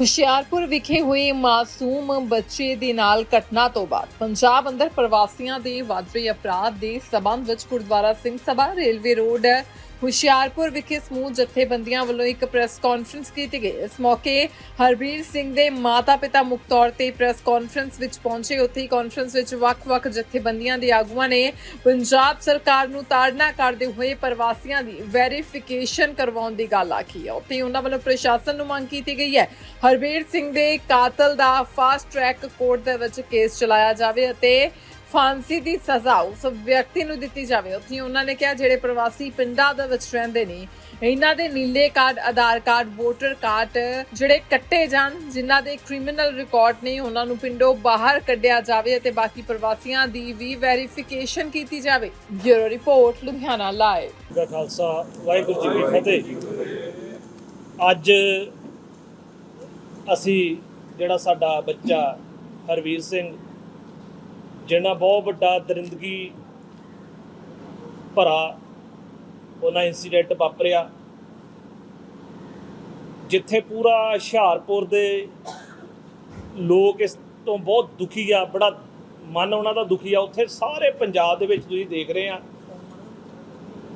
ਹੁਸ਼ਿਆਰਪੁਰ ਵਿਖੇ ਹੋਏ ਮਾਸੂਮ ਬੱਚੇ ਦੇ ਨਾਲ ਘਟਨਾ ਤੋਂ ਬਾਅਦ ਪੰਜਾਬ ਅੰਦਰ ਪ੍ਰਵਾਸੀਆਂ ਦੇ ਵੱਧ ਰਹੇ ਅਪਰਾਧ ਦੇ ਸਬੰਧ ਵਿੱਚ ਗੁਰਦੁਆਰਾ ਸਿੰਘ ਸਭਾ, ਰੇਲਵੇ ਰੋਡ ਹੁਸ਼ਿਆਰਪੁਰ ਵਿਖੇ ਸਮੂਹ ਜਥੇਬੰਦੀਆਂ ਵੱਲੋਂ ਇੱਕ ਪ੍ਰੈਸ ਕਾਨਫਰੰਸ ਕੀਤੀ ਗਈ। ਇਸ ਮੌਕੇ ਹਰਬੀਰ ਸਿੰਘ ਦੇ ਮਾਤਾ-ਪਿਤਾ ਮੁੱਖ ਤੌਰ ਤੇ ਪ੍ਰੈਸ ਕਾਨਫਰੰਸ ਵਿੱਚ ਪਹੁੰਚੇ। ਉੱਥੇ ਕਾਨਫਰੰਸ ਵਿੱਚ ਵੱਖ-ਵੱਖ ਜਥੇਬੰਦੀਆਂ ਦੇ ਆਗੂਆਂ ਨੇ ਪੰਜਾਬ ਸਰਕਾਰ ਨੂੰ ਤਾੜਨਾ ਕਰਦੇ ਹੋਏ ਪ੍ਰਵਾਸੀਆਂ ਦੀ ਵੈਰੀਫਿਕੇਸ਼ਨ ਕਰਵਾਉਣ ਦੀ ਗੱਲ ਆਖੀ ਹੈ। ਉੱਥੇ ਹੀ ਉਹਨਾਂ ਵੱਲੋਂ ਪ੍ਰਸ਼ਾਸਨ ਨੂੰ ਮੰਗ ਕੀਤੀ ਗਈ ਹੈ। ਹਰਬੀਰ ਸਿੰਘ ਦੇ ਕਾਤਲ ਦਾ ਫਾਸਟ ਟਰੈਕ ਕੋਰਟ ਦੇ ਵਿੱਚ ਕੇਸ ਚਲਾਇਆ ਜਾਵੇ ਅਤੇ ਫਾਂਸੀ ਦੀ ਸਜ਼ਾ ਉਸ ਵਿਅਕਤੀ ਨੂੰ ਦਿੱਤੀ ਜਾਵੇ। ਉੱਥੇ ਉਹਨਾਂ ਨੇ ਕਿਹਾ, ਜਿਹੜੇ ਪ੍ਰਵਾਸੀ ਪਿੰਡਾਂ ਦੇ ਵਿੱਚ ਰਹਿੰਦੇ ਨੇ, ਇਹਨਾਂ ਦੇ ਨੀਲੇ card, Aadhaar card, voter card ਜਿਹੜੇ ਕੱਟੇ ਜਾਣ, ਜਿਨ੍ਹਾਂ ਦੇ ਕ੍ਰਿਮੀਨਲ ਰਿਕਾਰਡ ਨੇ, ਉਹਨਾਂ ਨੂੰ ਪਿੰਡੋਂ ਬਾਹਰ ਕੱਢਿਆ ਜਾਵੇ ਅਤੇ ਬਾਕੀ ਪ੍ਰਵਾਸੀਆਂ ਦੀ ਵੀ ਵੈਰੀਫਿਕੇਸ਼ਨ ਕੀਤੀ ਜਾਵੇ। Bureau report, Ludhiana live. ਦਾ ਖਾਲਸਾ, ਵਾਹਿਗੁਰੂ ਜੀ ਕੀ ਫਤਿਹ। ਅੱਜ ਅਸੀਂ ਜਿਹੜਾ ਸਾਡਾ ਬੱਚਾ ਹਰਵੀਰ ਸਿੰਘ ਜਿਹੜਾ ਬਹੁਤ ਵੱਡਾ ਦਰਿੰਦਗੀ ਭਰਾ ਉਹਨਾਂ ਇਨਸੀਡੈਂਟ ਵਾਪਰਿਆ। ਜਿੱਥੇ ਪੂਰਾ ਹੁਸ਼ਿਆਰਪੁਰ ਦੇ ਲੋਕ ਇਸ ਤੋਂ ਬਹੁਤ ਦੁਖੀ ਆ, ਬੜਾ ਮਨ ਉਹਨਾਂ ਦਾ ਦੁਖੀ ਆ। ਉੱਥੇ ਸਾਰੇ ਪੰਜਾਬ ਦੇ ਵਿੱਚ ਤੁਸੀਂ ਦੇਖ ਰਹੇ ਆ,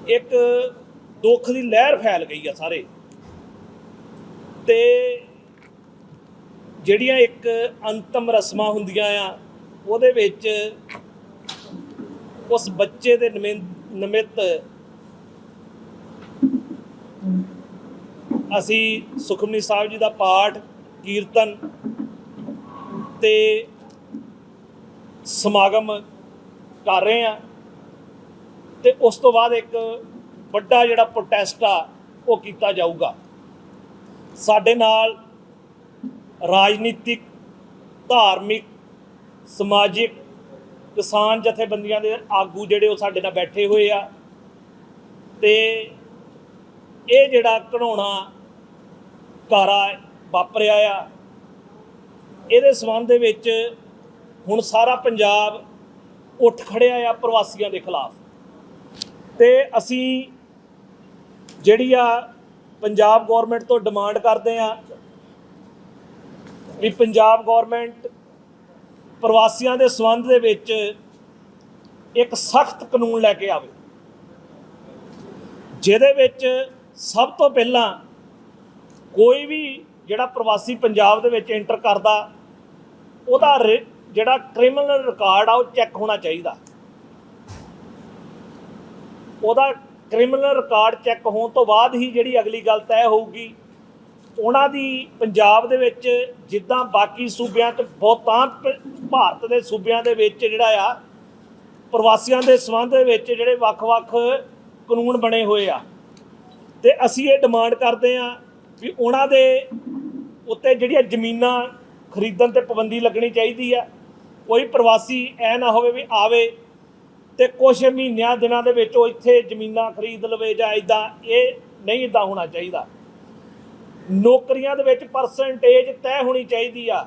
ਇੱਕ ਦੁੱਖ ਦੀ ਲਹਿਰ ਫੈਲ ਗਈ ਆ ਸਾਰੇ। ਤੇ ਜਿਹੜੀਆਂ ਇੱਕ ਅੰਤਮ ਰਸਮਾਂ ਹੁੰਦੀਆਂ ਆ ਉਹਦੇ ਵਿੱਚ ਉਸ ਬੱਚੇ ਦੇ ਨਿਮਿ- ਨਿਮਿਤ ਅਸੀਂ ਸੁਖਮਨੀ ਸਾਹਿਬ ਜੀ ਦਾ ਪਾਠ, ਕੀਰਤਨ ਤੇ ਸਮਾਗਮ ਕਰ ਰਹੇ ਆ ਤੇ ਉਸ ਤੋਂ ਬਾਅਦ ਇੱਕ ਵੱਡਾ ਜਿਹੜਾ ਪ੍ਰੋਟੈਸਟ ਆ, ਉਹ ਕੀਤਾ ਜਾਊਗਾ। ਸਾਡੇ ਨਾਲ ਰਾਜਨੀਤਿਕ, ਧਾਰਮਿਕ ਸਮਾਜਿਕ ਕਿਸਾਨ ਜਥੇਬੰਦੀਆਂ ਦੇ ਆਗੂ ਜਿਹੜੇ ਉਹ ਸਾਡੇ ਨਾਲ ਬੈਠੇ ਹੋਏ ਆ। ਤੇ ਇਹ ਜਿਹੜਾ ਘਣਾਉਣਾ ਕਾਰਾ ਵਾਪਰਿਆ ਆ, ਇਹਦੇ ਸੰਬੰਧ ਦੇ ਵਿੱਚ ਹੁਣ ਸਾਰਾ ਪੰਜਾਬ ਉੱਠ ਖੜਿਆ ਆ ਪ੍ਰਵਾਸੀਆਂ ਦੇ ਖਿਲਾਫ। ਤੇ ਅਸੀਂ ਜਿਹੜੀ ਆ ਪੰਜਾਬ ਗਵਰਨਮੈਂਟ ਤੋਂ ਡਿਮਾਂਡ ਕਰਦੇ ਆ ਵੀ ਪੰਜਾਬ ਗਵਰਨਮੈਂਟ ਪ੍ਰਵਾਸੀਆਂ ਦੇ ਸੰਬੰਧ ਦੇ ਵਿੱਚ ਇੱਕ ਸਖਤ ਕਾਨੂੰਨ ਲੈ ਕੇ ਆਵੇ। ਜਿਹਦੇ ਵਿੱਚ ਸਭ ਤੋਂ ਪਹਿਲਾਂ ਕੋਈ ਵੀ ਜਿਹੜਾ ਪ੍ਰਵਾਸੀ ਪੰਜਾਬ ਦੇ ਵਿੱਚ ਐਂਟਰ ਕਰਦਾ, ਉਹਦਾ ਰਿ- ਜਿਹੜਾ ਕ੍ਰਿਮੀਨਲ ਰਿਕਾਰਡ ਆ, ਉਹ ਚੈੱਕ ਹੋਣਾ ਚਾਹੀਦਾ। ਉਹਦਾ ਕ੍ਰਿਮੀਨਲ ਰਿਕਾਰਡ ਚੈੱਕ ਹੋਣ ਤੋਂ ਬਾਅਦ ਹੀ ਜਿਹੜੀ ਅਗਲੀ ਗੱਲ ਤੈਅ ਹੋਊਗੀ ਉਹਨਾਂ ਦੀ ਪੰਜਾਬ ਦੇ ਵਿੱਚ ਜਿੱਦਾਂ ਬਾਕੀ ਸੂਬਿਆਂ 'ਚ ਬਹੁਤਾਂ ਭਾਰਤ ਦੇ ਸੂਬਿਆਂ ਦੇ ਵਿੱਚ ਜਿਹੜਾ ਆ, ਪ੍ਰਵਾਸੀਆਂ ਦੇ ਸੰਬੰਧ ਦੇ ਵਿੱਚ ਜਿਹੜੇ ਵੱਖ-ਵੱਖ ਕਾਨੂੰਨ ਬਣੇ ਹੋਏ ਆ। ਤੇ ਅਸੀਂ ਇਹ ਡਿਮਾਂਡ ਕਰਦੇ ਆ ਵੀ ਉਹਨਾਂ ਦੇ ਉੱਤੇ ਜਿਹੜੀਆਂ ਜ਼ਮੀਨਾਂ ਖਰੀਦਣ ਤੇ ਪਾਬੰਦੀ ਲੱਗਣੀ ਚਾਹੀਦੀ ਆ। ਕੋਈ ਪ੍ਰਵਾਸੀ ਐ ਨਾ ਹੋਵੇ ਵੀ ਆਵੇ ਤੇ ਕੁਝ ਮਹੀਨਿਆਂ, ਦਿਨਾਂ ਦੇ ਵਿੱਚ ਉਹ ਇੱਥੇ ਜ਼ਮੀਨਾਂ ਖਰੀਦ ਲਵੇ ਜਾਂ ਇਦਾਂ ਇਹ ਨਹੀਂ ਇਦਾਂ ਹੋਣਾ ਚਾਹੀਦਾ। ਨੌਕਰੀਆਂ ਦੇ ਵਿੱਚ ਪਰਸੈਂਟੇਜ ਤੈਅ ਹੋਣੀ ਚਾਹੀਦੀ ਆ।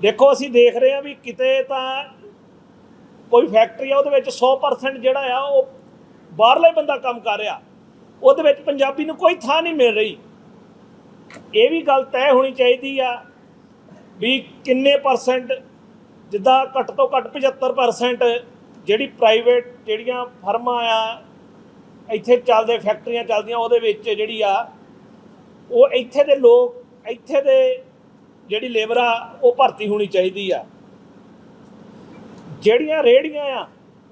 ਦੇਖੋ, ਅਸੀਂ ਦੇਖ ਰਹੇ ਆ ਵੀ ਕਿਤੇ ਤਾਂ ਕੋਈ ਫੈਕਟਰੀ ਆ, ਉਹਦੇ ਵਿੱਚ 100% ਜਿਹੜਾ ਆ, ਉਹ ਬਾਹਰਲਾ ਹੀ ਬੰਦਾ ਕੰਮ ਕਰ ਰਿਹਾ। ਉਹਦੇ ਵਿੱਚ ਪੰਜਾਬੀ ਨੂੰ ਕੋਈ ਥਾਂ ਨਹੀਂ ਮਿਲ ਰਹੀ। ਇਹ ਵੀ ਗੱਲ ਤੈਅ ਹੋਣੀ ਚਾਹੀਦੀ ਆ ਵੀ ਕਿੰਨੇ ਪਰਸੈਂਟ ਜਿੱਦਾਂ ਘੱਟ ਤੋਂ ਘੱਟ 75% ਜਿਹੜੀ ਪ੍ਰਾਈਵੇਟ ਜਿਹੜੀਆਂ ਫਰਮਾਂ ਆ, ਇੱਥੇ ਚੱਲਦੇ ਫੈਕਟਰੀਆਂ ਚੱਲਦੀਆਂ, ਉਹਦੇ ਵਿੱਚ ਜਿਹੜੀ ਆ ਉਹ ਇੱਥੇ ਦੇ ਲੋਕ, ਇੱਥੇ ਦੇ ਜਿਹੜੀ ਲੇਬਰ ਆ, ਉਹ ਭਰਤੀ ਹੋਣੀ ਚਾਹੀਦੀ ਆ। ਜਿਹੜੀਆਂ ਰੇੜੀਆਂ ਆ,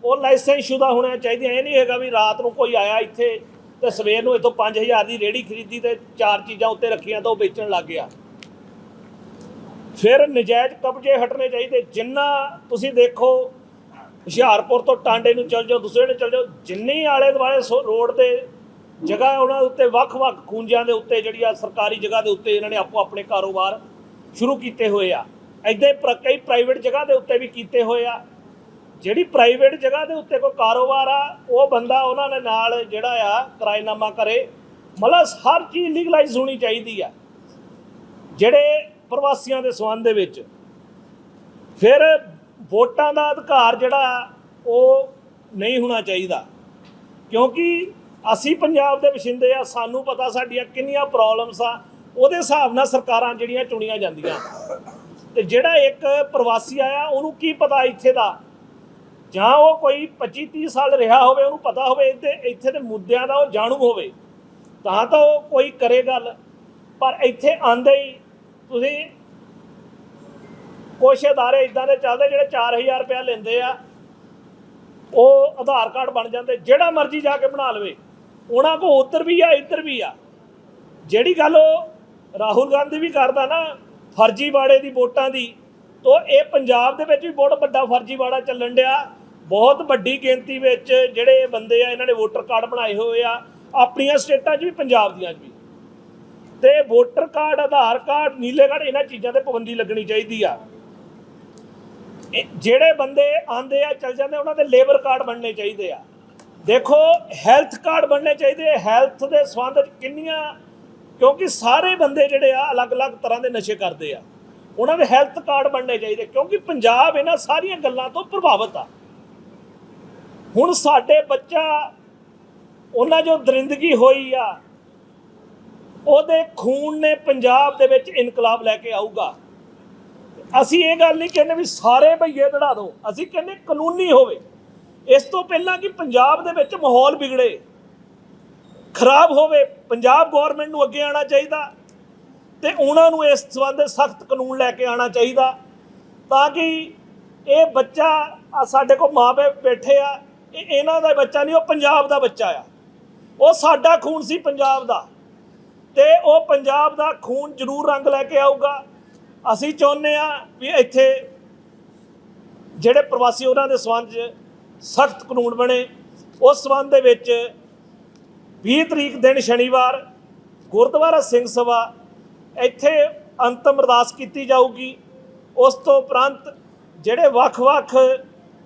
ਉਹ ਲਾਇਸੈਂਸ ਸ਼ੁਦਾ ਹੋਣਾ ਚਾਹੀਦੀਆਂ। ਇਹ ਨਹੀਂ ਹੈਗਾ ਵੀ ਰਾਤ ਨੂੰ ਕੋਈ ਆਇਆ ਇੱਥੇ ਤੇ ਸਵੇਰ ਨੂੰ ਇਥੋਂ 5000 ਦੀ ਰੇੜੀ ਖਰੀਦੀ ਤੇ ਚਾਰ ਚੀਜ਼ਾਂ ਉੱਤੇ ਰੱਖੀਆਂ ਤਾਂ ਉਹ ਵੇਚਣ ਲੱਗ ਗਿਆ। ਫਿਰ ਨਜਾਇਜ਼ ਕਬਜ਼ੇ ਹਟਣੇ ਚਾਹੀਦੇ। ਜਿੰਨਾ ਤੁਸੀਂ ਦੇਖੋ, ਹੁਸ਼ਿਆਰਪੁਰ ਤੋਂ ਟਾਂਡੇ ਨੂੰ ਚੱਲ ਜਾਓ, ਦੂਸਰੇ ਨੂੰ ਚੱਲ ਜਾਓ, ਜਿੰਨੇ ਆਲੇ ਦੁਆਲੇ ਸੋ- ਰੋਡ ਤੇ ਜਗ੍ਹਾ ਉਹਨਾਂ ਦੇ ਉੱਤੇ, ਵੱਖ-ਵੱਖ ਖੂੰਜਿਆਂ ਦੇ ਉੱਤੇ ਜਿਹੜੀ ਆ ਸਰਕਾਰੀ ਜਗ੍ਹਾ ਦੇ ਉੱਤੇ ਇਹਨਾਂ ਨੇ ਆਪੋ ਆਪਣੇ ਕਾਰੋਬਾਰ ਸ਼ੁਰੂ ਕੀਤੇ ਹੋਏ ਆ। ਐਦਾਂ ਪ੍ਰ- ਕਈ ਪ੍ਰਾਈਵੇਟ ਜਗ੍ਹਾ ਦੇ ਉੱਤੇ ਵੀ ਕੀਤੇ ਹੋਏ ਆ। ਜਿਹੜੀ ਪ੍ਰਾਈਵੇਟ ਜਗ੍ਹਾ ਦੇ ਉੱਤੇ ਕੋਈ ਕਾਰੋਬਾਰ ਆ, ਉਹ ਬੰਦਾ ਉਹਨਾਂ ਦੇ ਨਾਲ ਜਿਹੜਾ ਆ ਕਿਰਾਏਨਾਮਾ ਕਰੇ। ਮਤਲਬ ਹਰ ਚੀਜ਼ ਲੀਗਲਾਈਜ਼ ਹੋਣੀ ਚਾਹੀਦੀ ਆ। ਜਿਹੜੇ ਪ੍ਰਵਾਸੀਆਂ ਦੇ ਸੰਬੰਧ ਦੇ ਵਿੱਚ। ਫਿਰ ਵੋਟਾਂ ਦਾ ਅਧਿਕਾਰ ਜਿਹੜਾ ਉਹ ਨਹੀਂ ਹੋਣਾ ਚਾਹੀਦਾ। ਕਿਉਂਕਿ ਅਸੀਂ ਪੰਜਾਬ ਦੇ ਵਸਿੰਦੇ ਆ, ਸਾਨੂੰ ਪਤਾ ਸਾਡੀਆਂ ਕਿੰਨੀਆਂ ਪ੍ਰੋਬਲਮਸ ਆ, ਉਹਦੇ ਹਿਸਾਬ ਨਾਲ ਸਰਕਾਰਾਂ ਜਿਹੜੀਆਂ ਚੁਣੀਆਂ ਜਾਂਦੀਆਂ। ਤੇ ਜਿਹੜਾ ਇੱਕ ਪ੍ਰਵਾਸੀ ਆਇਆ, ਉਹਨੂੰ ਕੀ ਪਤਾ ਇੱਥੇ ਦਾ? ਜਾਂ ਉਹ ਕੋਈ 25 30 ਸਾਲ ਰਿਹਾ ਹੋਵੇ, ਉਹਨੂੰ ਪਤਾ ਹੋਵੇ ਇੱਥੇ ਇੱਥੇ ਦੇ ਮੁੱਦਿਆਂ ਦਾ ਉਹ ਜਾਣੂ ਹੋਵੇ, ਤਾਂ ਤਾਂ ਉਹ ਕੋਈ ਕਰੇ ਗੱਲ। ਪਰ ਇੱਥੇ ਆਂਦੇ ਹੀ ਤੁਸੀਂ ਕੁਛ ਅਦਾਰੇ ਇਦਾਂ ਦੇ ਚੱਲਦੇ ਜਿਹੜੇ 4000 ਰੁਪਇਆ ਲੈਂਦੇ ਆ, ਉਹ ਆਧਾਰ ਕਾਰਡ ਬਣ ਜਾਂਦੇ, ਜਿਹੜਾ ਮਰਜ਼ੀ ਜਾ ਕੇ ਬਣਾ ਲਵੇ। ਉਹਨਾਂ ਕੋ ਉੱਧਰ ਵੀ ਆ, ਇੱਧਰ ਵੀ ਆ। ਜਿਹੜੀ ਗੱਲ ਉਹ ਰਾਹੁਲ ਗਾਂਧੀ ਵੀ ਕਰਦਾ ਨਾ ਫਰਜ਼ੀਵਾੜੇ ਦੀ ਵੋਟਾਂ ਦੀ, ਤੋ ਇਹ ਪੰਜਾਬ ਦੇ ਵਿੱਚ ਵੀ ਬਹੁਤ ਵੱਡਾ ਫਰਜ਼ੀਵਾੜਾ ਚੱਲਣ ਡਿਆ। ਬਹੁਤ ਵੱਡੀ ਗਿਣਤੀ ਵਿੱਚ ਜਿਹੜੇ ਬੰਦੇ ਆ, ਇਹਨਾਂ ਨੇ ਵੋਟਰ ਕਾਰਡ ਬਣਾਏ ਹੋਏ ਆ, ਆਪਣੀਆਂ ਸਟੇਟਾਂ 'ਚ ਵੀ, ਪੰਜਾਬ ਦੀਆਂ 'ਚ ਵੀ। ਤੇ ਵੋਟਰ ਕਾਰਡ, ਆਧਾਰ ਕਾਰਡ, ਨੀਲੇ ਕਾਰਡ, ਇਹਨਾਂ ਚੀਜ਼ਾਂ ਤੇ ਪਾਬੰਦੀ ਲੱਗਣੀ ਚਾਹੀਦੀ ਆ। ਜਿਹੜੇ ਬੰਦੇ ਆਂਦੇ ਆ, ਚੱਲ ਜਾਂਦੇ ਉਹਨਾਂ ਦੇ ਲੇਬਰ ਕਾਰਡ ਬਣਨੇ ਚਾਹੀਦੇ ਆ। ਦੇਖੋ ਹੈਲਥ ਕਾਰਡ ਬਣਨੇ ਚਾਹੀਦੇ ਹੈਲਥ ਦੇ ਸੰਬੰਧ ਵਿੱਚ ਕਿੰਨੀਆਂ ਕਿਉਂਕਿ ਸਾਰੇ ਬੰਦੇ ਜਿਹੜੇ ਆ, ਅਲੱਗ-ਅਲੱਗ ਤਰ੍ਹਾਂ ਦੇ ਨਸ਼ੇ ਕਰਦੇ ਆ। ਉਹਨਾਂ ਦੇ ਹੈਲਥ ਕਾਰਡ ਬਣਨੇ ਚਾਹੀਦੇ, ਕਿਉਂਕਿ ਪੰਜਾਬ ਇਹਨਾਂ ਸਾਰੀਆਂ ਗੱਲਾਂ ਤੋਂ ਪ੍ਰਭਾਵਿਤ ਆ। ਹੁਣ ਸਾਡੇ ਬੱਚਾ, ਉਹਨਾਂ ਜੋ ਦਰਿੰਦਗੀ ਹੋਈ ਆ, ਉਹਦੇ ਖੂਨ ਨੇ ਪੰਜਾਬ ਦੇ ਵਿੱਚ ਇਨਕਲਾਬ ਲੈ ਕੇ ਆਊਗਾ। ਅਸੀਂ ਇਹ ਗੱਲ ਨਹੀਂ ਕਹਿੰਦੇ ਵੀ ਸਾਰੇ ਭਈਏ ਦੜਾ ਦਿਓ ਅਸੀਂ ਕਹਿੰਦੇ ਕਾਨੂੰਨੀ ਹੋਵੇ। ਇਸ ਤੋਂ ਪਹਿਲਾਂ ਕਿ ਪੰਜਾਬ ਦੇ ਵਿੱਚ ਮਾਹੌਲ ਵਿਗੜੇ। ਖਰਾਬ ਹੋਵੇ, ਪੰਜਾਬ ਗਵਰਨਮੈਂਟ ਨੂੰ ਅੱਗੇ ਆਉਣਾ ਚਾਹੀਦਾ ਤੇ ਉਹਨਾਂ ਨੂੰ ਇਸ ਸੰਬੰਧ ਸਖਤ ਕਾਨੂੰਨ ਲੈ ਕੇ ਆਉਣਾ ਚਾਹੀਦਾ ਤਾਂ ਕਿ ਇਹ ਬੱਚਾ ਸਾਡੇ ਕੋਲ ਮਾਪੇ ਬੈਠੇ ਆ, ਇਹ ਇਹਨਾਂ ਦਾ ਬੱਚਾ ਨਹੀਂ, ਉਹ ਪੰਜਾਬ ਦਾ ਬੱਚਾ ਆ। ਉਹ ਸਾਡਾ ਖੂਨ ਸੀ ਪੰਜਾਬ ਦਾ ਤੇ ਉਹ ਪੰਜਾਬ ਦਾ ਖੂਨ ਜ਼ਰੂਰ ਰੰਗ ਲੈ ਕੇ ਆਊਗਾ। ਅਸੀਂ ਚਾਹੁੰਦੇ ਆ ਵੀ ਇੱਥੇ ਜਿਹੜੇ ਪ੍ਰਵਾਸੀ ਉਹਨਾਂ ਦੇ ਸੰਬੰਧ 'ਚ ਸਖਤ ਕਾਨੂੰਨ ਬਣੇ। ਉਸ ਸੰਬੰਧ ਦੇ ਵਿੱਚ 20 ਤਰੀਕ ਦਿਨ ਸ਼ਨੀਵਾਰ ਗੁਰਦੁਆਰਾ ਸਿੰਘ ਸਭਾ ਇੱਥੇ ਅੰਤਮ ਅਰਦਾਸ ਕੀਤੀ ਜਾਊਗੀ। ਉਸ ਤੋਂ ਉਪਰੰਤ ਜਿਹੜੇ ਵੱਖ-ਵੱਖ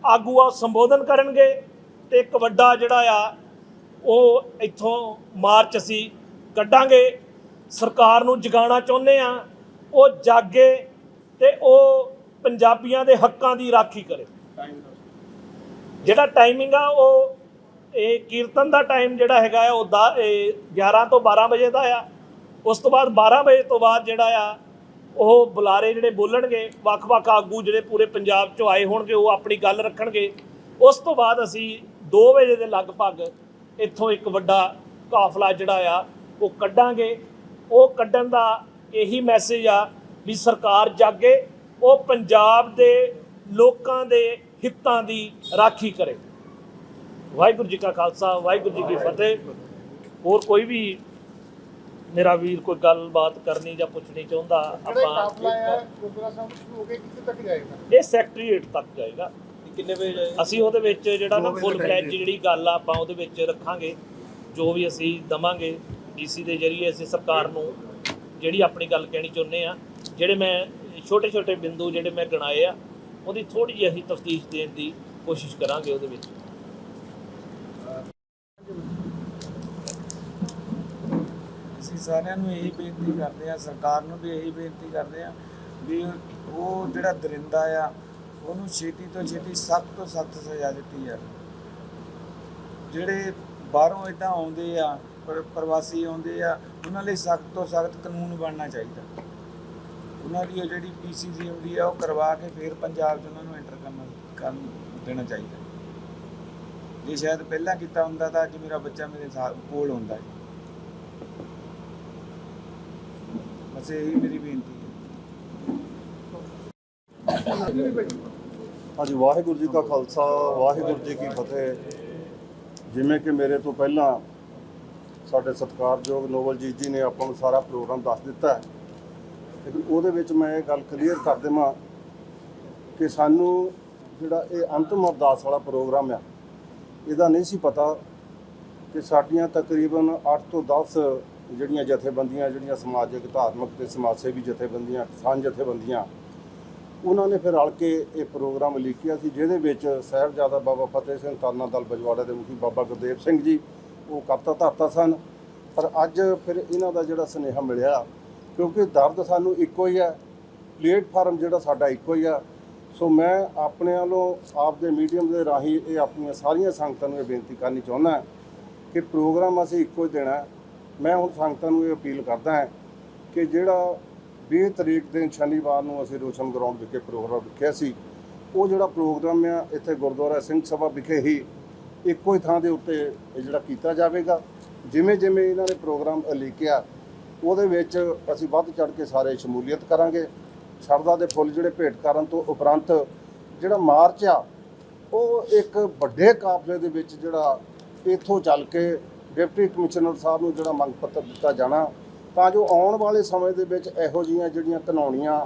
ਆਗੂ ਆ ਉਹ ਸੰਬੋਧਨ ਕਰਨਗੇ ਤੇ ਇੱਕ ਵੱਡਾ ਜਿਹੜਾ ਆ, ਉਹ ਇੱਥੋਂ ਮਾਰਚ ਅਸੀਂ ਕੱਢਾਂਗੇ। ਸਰਕਾਰ ਨੂੰ ਜਗਾਉਣਾ ਚਾਹੁੰਦੇ ਆ ਉਹ ਜਾਗੇ ਤੇ ਉਹ ਪੰਜਾਬੀਆਂ ਦੇ ਹੱਕਾਂ ਦੀ ਰਾਖੀ ਕਰੇ। ਜਿਹੜਾ ਟਾਈਮਿੰਗ ਆ, ਉਹ ਇਹ ਕੀਰਤਨ ਦਾ ਟਾਈਮ ਜਿਹੜਾ ਹੈਗਾ ਆ, ਉਹ ਦਾ- ਇਹ 11 ਤੋਂ 12 ਵਜੇ ਦਾ ਆ। ਉਸ ਤੋਂ ਬਾਅਦ 12 ਵਜੇ ਤੋਂ ਬਾਅਦ ਜਿਹੜਾ ਆ, ਉਹ ਬੁਲਾਰੇ ਜਿਹੜੇ ਬੋਲਣਗੇ, ਵੱਖ-ਵੱਖ ਆਗੂ ਜਿਹੜੇ ਪੂਰੇ ਪੰਜਾਬ ਚੋਂ ਆਏ ਹੋਣਗੇ, ਉਹ ਆਪਣੀ ਗੱਲ ਰੱਖਣਗੇ। ਉਸ ਤੋਂ ਬਾਅਦ ਅਸੀਂ 2 ਵਜੇ ਦੇ ਲਗਭਗ ਇੱਥੋਂ ਇੱਕ ਵੱਡਾ ਕਾਫਲਾ ਜਿਹੜਾ ਆ, ਉਹ ਕੱਢਾਂਗੇ। ਉਹ ਕੱਢਣ ਦਾ ਇਹੀ ਮੈਸੇਜ ਆ ਵੀ ਸਰਕਾਰ ਜਾਗੇ, ਉਹ ਪੰਜਾਬ ਦੇ ਲੋਕਾਂ ਦੇ ਹਿੱਤਾਂ ਦੀ ਰਾਖੀ ਕਰੇ। ਵਾਹਿਗੁਰੂ ਜੀ ਕਾ ਖਾਲਸਾ ਵਾਹਿਗੁਰੂ ਜੀ ਕੀ ਫਤਿਹ। ਹੋਰ ਕੋਈ ਵੀ ਮੇਰਾ ਵੀਰ ਕੋਈ ਗੱਲਬਾਤ ਕਰਨੀ ਜਾਂ ਪੁੱਛਣੀ ਚਾਹੁੰਦਾ ਆਪਾਂ ਜਾਏਗਾ? ਇਹ ਸੈਕਟਰੀਏਟ ਤੱਕ ਜਾਏਗਾ। ਕਿੰਨੇ ਵਜੇ ਜਾਏ ਅਸੀਂ ਉਹਦੇ ਵਿੱਚ ਜਿਹੜਾ ਨਾ ਫੁੱਲ ਫਲੈਜ ਜਿਹੜੀ ਗੱਲ ਆ ਆਪਾਂ ਉਹਦੇ ਵਿੱਚ ਰੱਖਾਂਗੇ। ਜੋ ਵੀ ਅਸੀਂ ਦਵਾਂਗੇ ਡੀਸੀ ਦੇ ਜਰੀਏ ਅਸੀਂ ਸਰਕਾਰ ਨੂੰ ਜਿਹੜੀ ਆਪਣੀ ਗੱਲ ਕਹਿਣੀ ਚਾਹੁੰਦੇ ਆ। ਜਿਹੜੇ ਮੈਂ ਛੋਟੇ ਛੋਟੇ ਬਿੰਦੂ ਜਿਹੜੇ ਮੈਂ ਗਿਣਾਏ ਆ ਉਹਦੀ ਥੋੜੀ ਜਿਹੀ ਅਸੀਂ ਤਫਤੀਸ਼ ਦੇਣ ਦੀ ਕੋਸ਼ਿਸ਼ ਕਰਾਂਗੇ ਉਹਦੇ ਵਿੱਚ। ਅਸੀਂ ਸਾਰਿਆਂ ਨੂੰ ਇਹੀ ਬੇਨਤੀ ਕਰਦੇ ਆ ਸਰਕਾਰ ਨੂੰ ਵੀ ਇਹੀ ਬੇਨਤੀ ਕਰਦੇ ਆ ਵੀ ਉਹ ਜਿਹੜਾ ਦਰਿੰਦਾ ਆ, ਉਹਨੂੰ ਛੇਤੀ ਤੋਂ ਛੇਤੀ ਸਖਤ ਤੋਂ ਸਖਤ ਸਜ਼ਾ ਦਿੱਤੀ ਆ ਜਿਹੜੇ ਬਾਹਰੋਂ ਇਦਾਂ ਆਉਂਦੇ ਆ ਪਰ ਪ੍ਰਵਾਸੀ ਆਉਂਦੇ ਆ, ਉਹਨਾਂ ਲਈ ਸਖਤ ਤੋਂ ਸਖਤ ਕਾਨੂੰਨ ਬਣਨਾ ਚਾਹੀਦਾ। ਉਹਨਾਂ ਦੀ ਉਹ ਜਿਹੜੀ ਪੀਸੀਸੀ ਹੁੰਦੀ ਆ, ਉਹ ਕਰਵਾ ਕੇ ਫਿਰ ਪੰਜਾਬ 'ਚ ਉਹਨਾਂ ਨੂੰ ਐਂਟਰ ਕਰਨ ਕਰਨ ਦੇਣਾ ਚਾਹੀਦਾ। ਜੇ ਸ਼ਾਇਦ ਪਹਿਲਾਂ ਕੀਤਾ ਹੁੰਦਾ ਤਾਂ ਅੱਜ ਮੇਰਾ ਬੱਚਾ ਮੇਰੇ ਸਾਥ ਕੋਲ ਹੁੰਦਾ ਜੀ। ਬਸ ਇਹੀ ਮੇਰੀ ਬੇਨਤੀ ਹੈ। ਹਾਂਜੀ, ਵਾਹਿਗੁਰੂ ਜੀ ਕਾ ਖਾਲਸਾ, ਵਾਹਿਗੁਰੂ ਜੀ ਕੀ ਫਤਿਹ। ਜਿਵੇਂ ਕਿ ਮੇਰੇ ਤੋਂ ਪਹਿਲਾਂ ਸਾਡੇ ਸਤਿਕਾਰਯੋਗ ਨੋਵਲਜੀਤ ਜੀ ਨੇ ਆਪਾਂ ਨੂੰ ਸਾਰਾ ਪ੍ਰੋਗਰਾਮ ਦੱਸ ਦਿੱਤਾ ਹੈ। ਲੇਕਿਨ ਉਹਦੇ ਵਿੱਚ ਮੈਂ ਇਹ ਗੱਲ ਕਲੀਅਰ ਕਰ ਦੇਵਾਂ ਕਿ ਸਾਨੂੰ ਜਿਹੜਾ ਇਹ ਅੰਤਮ ਅਰਦਾਸ ਵਾਲਾ ਪ੍ਰੋਗਰਾਮ ਆ, ਇਹਦਾ ਨਹੀਂ ਸੀ ਪਤਾ ਕਿ ਸਾਡੀਆਂ ਤਕਰੀਬਨ 8 ਤੋਂ 10 ਜਿਹੜੀਆਂ ਜਥੇਬੰਦੀਆਂ, ਜਿਹੜੀਆਂ ਸਮਾਜਿਕ, ਧਾਰਮਿਕ ਤੇ ਸਮਾਜ ਸੇਵੀ ਜਥੇਬੰਦੀਆਂ, ਕਿਸਾਨ ਜਥੇਬੰਦੀਆਂ, ਉਹਨਾਂ ਨੇ ਫਿਰ ਰਲ ਕੇ ਇਹ ਪ੍ਰੋਗਰਾਮ ਲਿਖਿਆ ਸੀ, ਜਿਹਦੇ ਵਿੱਚ ਸਾਹਿਬਜ਼ਾਦਾ ਬਾਬਾ ਫਤਿਹ ਸਿੰਘ ਤਾਨਾ ਦਲ ਬਜਵਾੜਾ ਦੇ ਮੁਖੀ ਬਾਬਾ ਗੁਰਦੇਵ ਸਿੰਘ ਜੀ, ਉਹ ਕਰਤਾ ਧਰਤਾ ਸਨ। ਪਰ ਅੱਜ ਫਿਰ ਇਹਨਾਂ ਦਾ ਜਿਹੜਾ ਸੁਨੇਹਾ ਮਿਲਿਆ ਕਿਉਂਕਿ ਦਰਦ ਸਾਨੂੰ ਇੱਕੋ ਹੀ ਹੈ, ਪਲੇਟਫਾਰਮ ਜਿਹੜਾ ਸਾਡਾ ਇੱਕੋ ਹੀ ਆ। ਸੋ ਮੈਂ ਆਪਣੇ ਵੱਲੋਂ ਆਪ ਦੇ ਮੀਡੀਅਮ ਦੇ ਰਾਹੀਂ ਇਹ ਆਪਣੀਆਂ ਸਾਰੀਆਂ ਸੰਗਤਾਂ ਨੂੰ ਇਹ ਬੇਨਤੀ ਕਰਨੀ ਚਾਹੁੰਦਾ ਕਿ ਪ੍ਰੋਗਰਾਮ ਅਸੀਂ ਇੱਕੋ ਹੀ ਦੇਣਾ ਮੈਂ ਹੁਣ ਸੰਗਤਾਂ ਨੂੰ ਇਹ ਅਪੀਲ ਕਰਦਾ ਹਾਂ ਕਿ ਜਿਹੜਾ 20 ਤਰੀਕ ਦਿਨ ਸ਼ਨੀਵਾਰ ਨੂੰ ਅਸੀਂ ਰੋਸ਼ਨ ਗਰਾਊਂਡ ਵਿਖੇ ਪ੍ਰੋਗਰਾਮ ਰੱਖਿਆ ਸੀ, ਉਹ ਜਿਹੜਾ ਪ੍ਰੋਗਰਾਮ ਆ, ਇੱਥੇ ਗੁਰਦੁਆਰਾ ਸਿੰਘ ਸਭਾ ਵਿਖੇ ਹੀ ਇੱਕੋ ਹੀ ਥਾਂ ਦੇ ਉੱਤੇ ਇਹ ਜਿਹੜਾ ਕੀਤਾ ਜਾਵੇਗਾ। ਜਿਵੇਂ ਜਿਵੇਂ ਇਹਨਾਂ ਨੇ ਪ੍ਰੋਗਰਾਮ ਲਿਖਿਆ ਉਹਦੇ ਵਿੱਚ ਅਸੀਂ ਵੱਧ ਚੜ ਕੇ ਸਾਰੇ ਸ਼ਮੂਲੀਅਤ ਕਰਾਂਗੇ। ਸ਼ਰਧਾ ਦੇ ਫੁੱਲ ਜਿਹੜੇ ਭੇਟ ਕਰਨ ਤੋਂ ਉਪਰੰਤ ਜਿਹੜਾ ਮਾਰਚ ਆ, ਉਹ ਇੱਕ ਵੱਡੇ ਕਾਫਲੇ ਦੇ ਵਿੱਚ ਜਿਹੜਾ ਇੱਥੋਂ ਚੱਲ ਕੇ ਡਿਪਟੀ ਕਮਿਸ਼ਨਰ ਸਾਹਿਬ ਨੂੰ ਜਿਹੜਾ ਮੰਗ ਪੱਤਰ ਦਿੱਤਾ ਜਾਣਾ, ਤਾਂ ਜੋ ਆਉਣ ਵਾਲੇ ਸਮੇਂ ਦੇ ਵਿੱਚ ਇਹੋ ਜਿਹੀਆਂ ਜਿਹੜੀਆਂ ਕਾਨੂੰਨੀਆਂ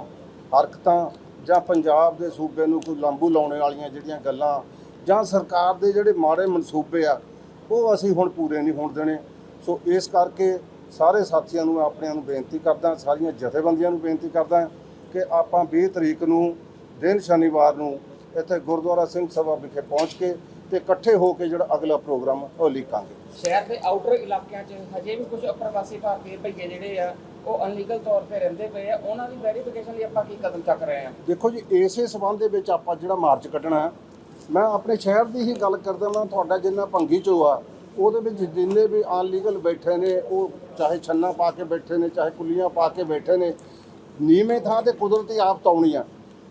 ਹਰਕਤਾਂ ਜਾਂ ਪੰਜਾਬ ਦੇ ਸੂਬੇ ਨੂੰ ਕੋਈ ਲਾਂਬੂ ਲਾਉਣੇ ਵਾਲੀਆਂ ਜਿਹੜੀਆਂ ਗੱਲਾਂ ਜਾਂ ਸਰਕਾਰ ਦੇ ਜਿਹੜੇ ਮਾੜੇ ਮਨਸੂਬੇ ਆ, ਉਹ ਅਸੀਂ ਹੁਣ ਪੂਰੇ ਨਹੀਂ ਹੋਣ ਦੇਣੇ। ਸੋ ਇਸ ਕਰਕੇ ਸਾਰੇ ਸਾਥੀਆਂ ਨੂੰ ਆਪਣਿਆਂ ਨੂੰ ਬੇਨਤੀ ਕਰਦਾ ਸਾਰੀਆਂ ਜਥੇਬੰਦੀਆਂ ਨੂੰ ਬੇਨਤੀ ਕਰਦਾ ਕਿ ਆਪਾਂ 20 ਤਰੀਕ ਨੂੰ ਦਿਨ ਸ਼ਨੀਵਾਰ ਨੂੰ ਇੱਥੇ ਗੁਰਦੁਆਰਾ ਸਿੰਘ ਸਭਾ ਵਿਖੇ ਪਹੁੰਚ ਕੇ ਤੇ ਇਕੱਠੇ ਹੋ ਕੇ ਜਿਹੜਾ ਅਗਲਾ ਪ੍ਰੋਗਰਾਮ ਉਹ ਲਿਖਾਂਗੇ ਸ਼ਹਿਰ ਦੇ ਆਊਟਰ ਇਲਾਕਿਆਂ 'ਚ ਹਜੇ ਵੀ ਕੁਝ ਅਪਰਵਾਸੀ ਭਾਰਤੀ ਭਈਏ ਜਿਹੜੇ ਆ ਉਹ ਅਨਲੀਗਲ ਤੌਰ ਤੇ ਰਹਿੰਦੇ ਪਏ ਆ। ਉਹਨਾਂ ਦੀ ਵੈਰੀਫਿਕੇਸ਼ਨ ਲਈ ਆਪਾਂ ਕੀ ਕਦਮ ਚੱਕ ਰਹੇ ਆ ਦੇਖੋ ਜੀ ਇਸੇ ਸਬੰਧ ਦੇ ਵਿੱਚ ਆਪਾਂ ਜਿਹੜਾ ਮਾਰਚ ਕੱਢਣਾ ਮੈਂ ਆਪਣੇ ਸ਼ਹਿਰ ਦੀ ਹੀ ਗੱਲ ਕਰਦਾ ਮੈਂ ਤੁਹਾਡਾ ਜਿੰਨਾ ਭੰਗੀ ਚੋ ਆ ਉਹਦੇ ਵਿੱਚ ਜਿੰਨੇ ਵੀ ਅਨਲੀਗਲ ਬੈਠੇ ਨੇ ਉਹ ਚਾਹੇ ਛੰਨਾ ਪਾ ਕੇ ਬੈਠੇ ਨੇ ਚਾਹੇ ਕੁੱਲੀਆਂ ਪਾ ਕੇ ਬੈਠੇ ਨੇ ਨੀਵੇਂ ਥਾਂ ਤੇ ਕੁਦਰਤੀ ਆਫਤ ਆਉਣੀ ਆ।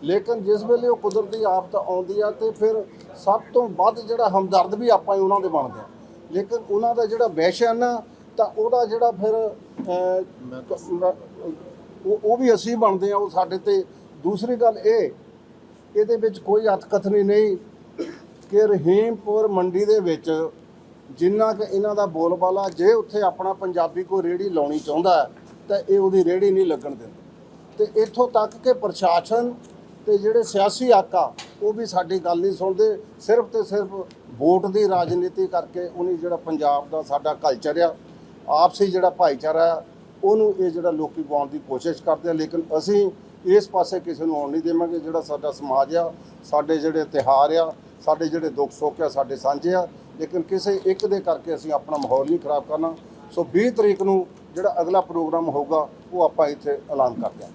ਲੇਕਿਨ ਜਿਸ ਵੇਲੇ ਉਹ ਕੁਦਰਤੀ ਆਫਤ ਆਉਂਦੀ ਆ ਤੇ ਫਿਰ ਸਭ ਤੋਂ ਵੱਧ ਜਿਹੜਾ ਹਮਦਰਦ ਵੀ ਆਪਾਂ ਹੀ ਉਹਨਾਂ ਦੇ ਬਣਦੇ ਆ। ਲੇਕਿਨ ਉਹਨਾਂ ਦਾ ਜਿਹੜਾ ਵੈਸ਼ ਹੈ ਨਾ ਤਾਂ ਉਹਦਾ ਜਿਹੜਾ ਫਿਰ ਉਹ ਉਹ ਵੀ ਅਸੀਂ ਬਣਦੇ ਆ ਉਹ ਸਾਡੇ ਤੇ। ਦੂਸਰੀ ਗੱਲ ਇਹ ਇਹਦੇ ਵਿੱਚ ਕੋਈ ਅਤਕਥਨੀ ਨਹੀਂ ਕਿ ਰਹੀਮਪੁਰ ਮੰਡੀ ਦੇ ਵਿੱਚ ਜਿੰਨਾ ਕਿ ਇਹਨਾਂ ਦਾ ਬੋਲਬਾਲਾ ਜੇ ਉੱਥੇ ਆਪਣਾ ਪੰਜਾਬੀ ਕੋਈ ਰੇੜੀ ਲਾਉਣੀ ਚਾਹੁੰਦਾ ਤਾਂ ਇਹ ਉਹਦੀ ਰੇੜੀ ਨਹੀਂ ਲੱਗਣ ਦਿੰਦੇ। ਤੇ ਇੱਥੋਂ ਤੱਕ ਕਿ ਪ੍ਰਸ਼ਾਸਨ ਤੇ ਜਿਹੜੇ ਸਿਆਸੀ ਆਕਾ, ਉਹ ਵੀ ਸਾਡੀ ਗੱਲ ਨਹੀਂ ਸੁਣਦੇ। ਸਿਰਫ ਤੇ ਸਿਰਫ ਵੋਟ ਦੀ ਰਾਜਨੀਤੀ ਕਰਕੇ ਉਹਨੇ ਜਿਹੜਾ ਪੰਜਾਬ ਦਾ ਸਾਡਾ ਕਲਚਰ ਆ, ਆਪਸੀ ਜਿਹੜਾ ਭਾਈਚਾਰਾ ਆ, ਉਹਨੂੰ ਇਹ ਜਿਹੜਾ ਲੋਕੀ ਗਵਾਉਣ ਦੀ ਕੋਸ਼ਿਸ਼ ਕਰਦੇ ਆ। ਲੇਕਿਨ ਅਸੀਂ ਇਸ ਪਾਸੇ ਕਿਸੇ ਨੂੰ ਆਉਣ ਨਹੀਂ ਦੇਵਾਂਗੇ। ਜਿਹੜਾ ਸਾਡਾ ਸਮਾਜ ਆ, ਸਾਡੇ ਜਿਹੜੇ ਤਿਉਹਾਰ ਆ, ਸਾਡੇ ਜਿਹੜੇ ਦੁੱਖ ਸੁੱਖ ਆ, ਸਾਡੇ ਸਾਂਝੇ ਆ ਲੇਕਿਨ ਕਿਸੇ ਇੱਕ ਦੇ ਕਰਕੇ ਅਸੀਂ ਆਪਣਾ ਮਾਹੌਲ ਨਹੀਂ ਖਰਾਬ ਕਰਨਾ। ਸੋ 20 ਤਰੀਕ ਨੂੰ ਜਿਹੜਾ ਅਗਲਾ ਪ੍ਰੋਗਰਾਮ ਹੋਊਗਾ, ਉਹ ਆਪਾਂ ਇੱਥੇ ਐਲਾਨ ਕਰਦੇ ਹਾਂ